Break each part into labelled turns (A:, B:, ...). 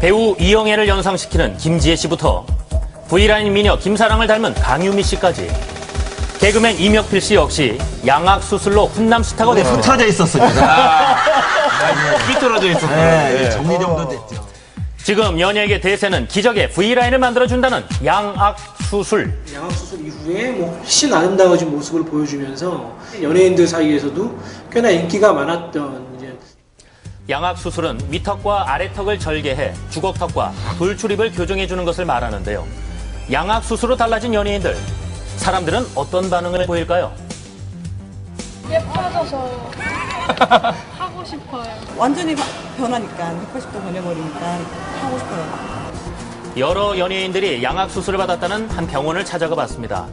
A: 배우 이영애를 연상시키는 김지혜 씨부터 V라인 미녀 김사랑을 닮은 강유미 씨까지 개그맨 이명필 씨 역시 양악 수술로 훈남 스타가 됐습니다.
B: 흩어져 있었습니다.
C: 삐뚤어져 있었어요.
B: 네, 정리 정도 됐죠.
A: 지금 연예계 대세는 기적의 V라인을 만들어준다는 양악 수술.
D: 양악 수술 이후에 뭐 훨씬 아름다워진 모습을 보여주면서 연예인들 사이에서도 꽤나 인기가 많았던
A: 양악 수술은 위턱과 아래턱을 절개해 주걱턱과 돌출입을 교정해 주는 것을 말하는데요. 양악 수술로 달라진 연예인들. 사람들은 어떤 반응을 보일까요?
E: 예뻐져서 하고 싶어요.
F: 완전히 바- 변하니까 180도 변해버리니까 하고 싶어요.
A: 여러 연예인들이 양악 수술을 받았다는 한 병원을 찾아가 봤습니다.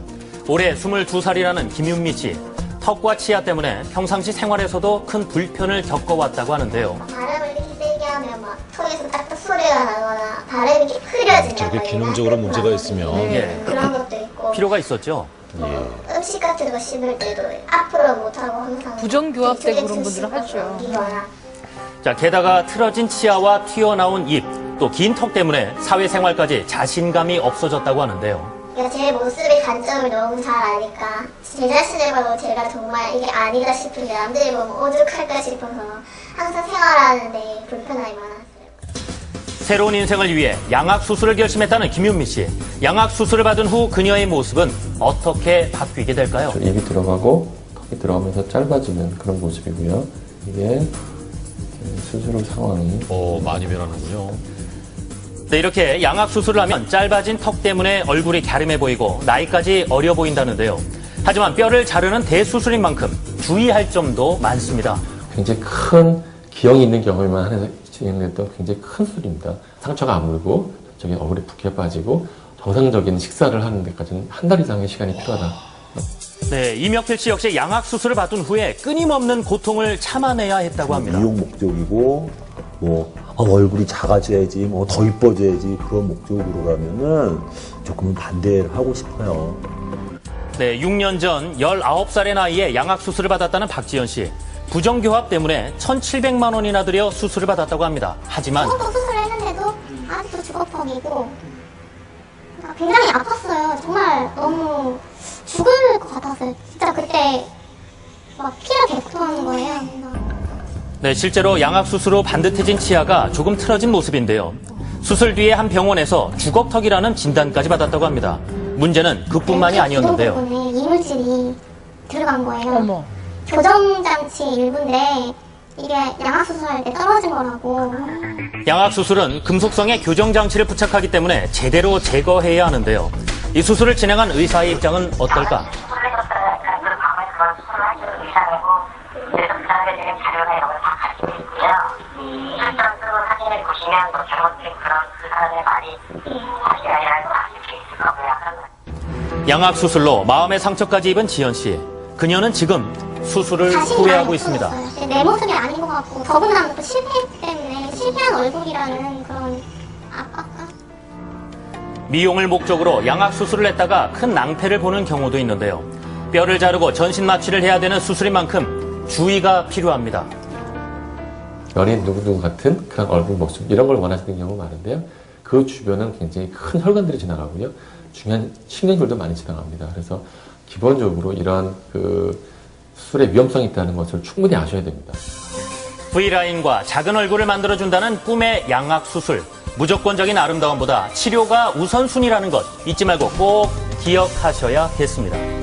A: 올해 22살이라는 김윤미 씨. 턱과 치아 때문에 평상시 생활에서도 큰 불편을 겪어왔다고 하는데요.
G: 바람을 이렇게 세게 하면 막 턱에서 딱딱 소리가 나거나 바람이 이렇게 흐려진다.
C: 저게 기능적으로 문제가 있으면
A: 예.
G: 그런 것도 있고
A: 필요가 있었죠.
G: 뭐 음식 같은 거 씹을 때도 앞으로 못하고 항상
E: 부정교합되고
G: 뒤쪽에
E: 그런 분들은 하죠.
A: 자, 게다가 틀어진 치아와 튀어나온 입, 또 긴 턱 때문에 사회생활까지 자신감이 없어졌다고 하는데요.
G: 그러니까 제 모습의 단점을 너무 잘 아니까 제 자신을 봐도 제가 정말 이게 아니다 싶은데 남들이 보면 오죽할까 싶어서 항상 생활하는데 불편함이 많았어요.
A: 새로운 인생을 위해 양악 수술을 결심했다는 김윤미 씨. 양악 수술을 받은 후 그녀의 모습은 어떻게 바뀌게 될까요?
H: 입이 들어가고 턱이 들어가면서 짧아지는 그런 모습이고요. 이게 수술 후 상황이
C: 어, 많이 변하는군요.
A: 네, 이렇게 양악 수술을 하면 짧아진 턱 때문에 얼굴이 갸름해 보이고 나이까지 어려 보인다는데요. 하지만 뼈를 자르는 대수술인 만큼 주의할 점도 많습니다.
H: 굉장히 큰 기형이 있는 경우에만 하는 진행됐던 굉장히 큰 수술입니다. 상처가 아물고 저기 얼굴이 붓게 빠지고 정상적인 식사를 하는 데까지는 한 달 이상의 시간이 필요하다.
A: 네, 이명필 씨 역시 양악 수술을 받은 후에 끊임없는 고통을 참아내야 했다고 합니다.
I: 미용 목적이고 뭐 아, 얼굴이 작아져야지 뭐 더 이뻐져야지 그런 목적으로 가면은 조금은 반대를 하고 싶어요.
A: 네, 6년 전 19살의 나이에 양악 수술을 받았다는 박지현 씨. 부정교합 때문에 1,700만 원이나 들여 수술을 받았다고 합니다. 하지만
G: 저도 수술을 했는데도 아직도 주걱턱이고 그러니까 굉장히 아팠어요. 정말 너무 죽을 것 같았어요. 진짜 그때 막 피가 계속 통하는 거예요.
A: 네, 실제로 양악 수술 후 반듯해진 치아가 조금 틀어진 모습인데요. 수술 뒤에 한 병원에서 주걱턱이라는 진단까지 받았다고 합니다. 문제는 그뿐만이 아니었는데요.
G: 부분 부분에 이물질이 들어간 거예요.
E: 어머.
G: 교정장치 일부인데 이게 양악 수술할 때 떨어진 거라고.
A: 양악 수술은 금속성의 교정 장치를 부착하기 때문에 제대로 제거해야 하는데요. 이 수술을 진행한 의사의 입장은 어떨까? 양악 수술로 마음의 상처까지 입은 지연 씨. 그녀는 지금 수술을 후회하고
G: 많이
A: 있습니다.
G: 내 모습이 아닌 것 같고 더군다나 또 실패했기 때문에 실패한 얼굴이라는 그런 압박감?
A: 미용을 목적으로 양악 수술을 했다가 큰 낭패를 보는 경우도 있는데요. 뼈를 자르고 전신 마취를 해야 되는 수술인 만큼 주의가 필요합니다.
H: 연예인 누구누구 같은 그런 얼굴 모습 이런 걸 원하시는 경우가 많은데요. 그 주변은 굉장히 큰 혈관들이 지나가고요. 중요한 신경들도 많이 지나갑니다. 그래서 기본적으로 이러한 그 수술의 위험성이 있다는 것을 충분히 아셔야 됩니다.
A: V라인과 작은 얼굴을 만들어준다는 꿈의 양악 수술. 무조건적인 아름다움보다 치료가 우선순위라는 것 잊지 말고 꼭 기억하셔야겠습니다.